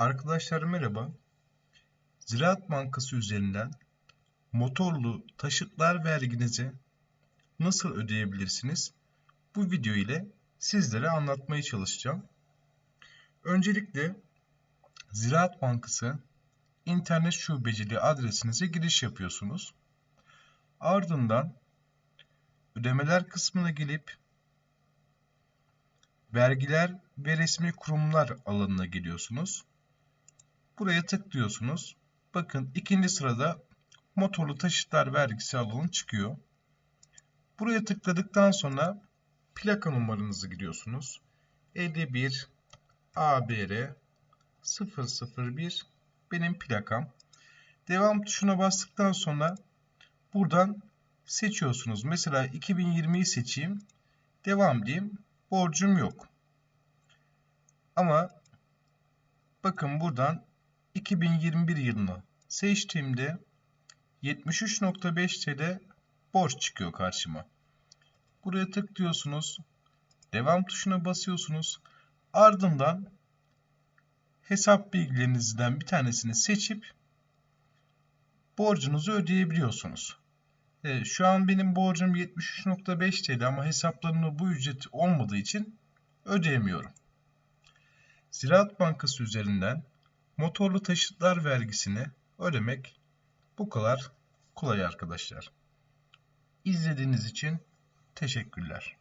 Arkadaşlar merhaba. Ziraat Bankası üzerinden motorlu taşıtlar verginizi nasıl ödeyebilirsiniz? Bu video ile sizlere anlatmaya çalışacağım. Öncelikle Ziraat Bankası internet şubeciliği adresinize giriş yapıyorsunuz. Ardından ödemeler kısmına gelip vergiler ve resmi kurumlar alanına geliyorsunuz. Buraya tıklıyorsunuz. Bakın ikinci sırada motorlu taşıtlar vergisi alanı çıkıyor. Buraya tıkladıktan sonra plaka numaranızı giriyorsunuz. 51 ABR 001 benim plakam. Devam tuşuna bastıktan sonra buradan seçiyorsunuz. Mesela 2020'yi seçeyim. Devam diyeyim. Borcum yok. Ama bakın buradan 2021 yılını seçtiğimde 73.5 TL borç çıkıyor karşıma. Buraya tıklıyorsunuz. Devam tuşuna basıyorsunuz. Ardından hesap bilgilerinizden bir tanesini seçip borcunuzu ödeyebiliyorsunuz. Evet, şu an benim borcum 73.5 TL ama hesaplarımda bu ücret olmadığı için ödeyemiyorum. Ziraat Bankası üzerinden motorlu taşıtlar vergisini ödemek bu kadar kolay arkadaşlar. İzlediğiniz için teşekkürler.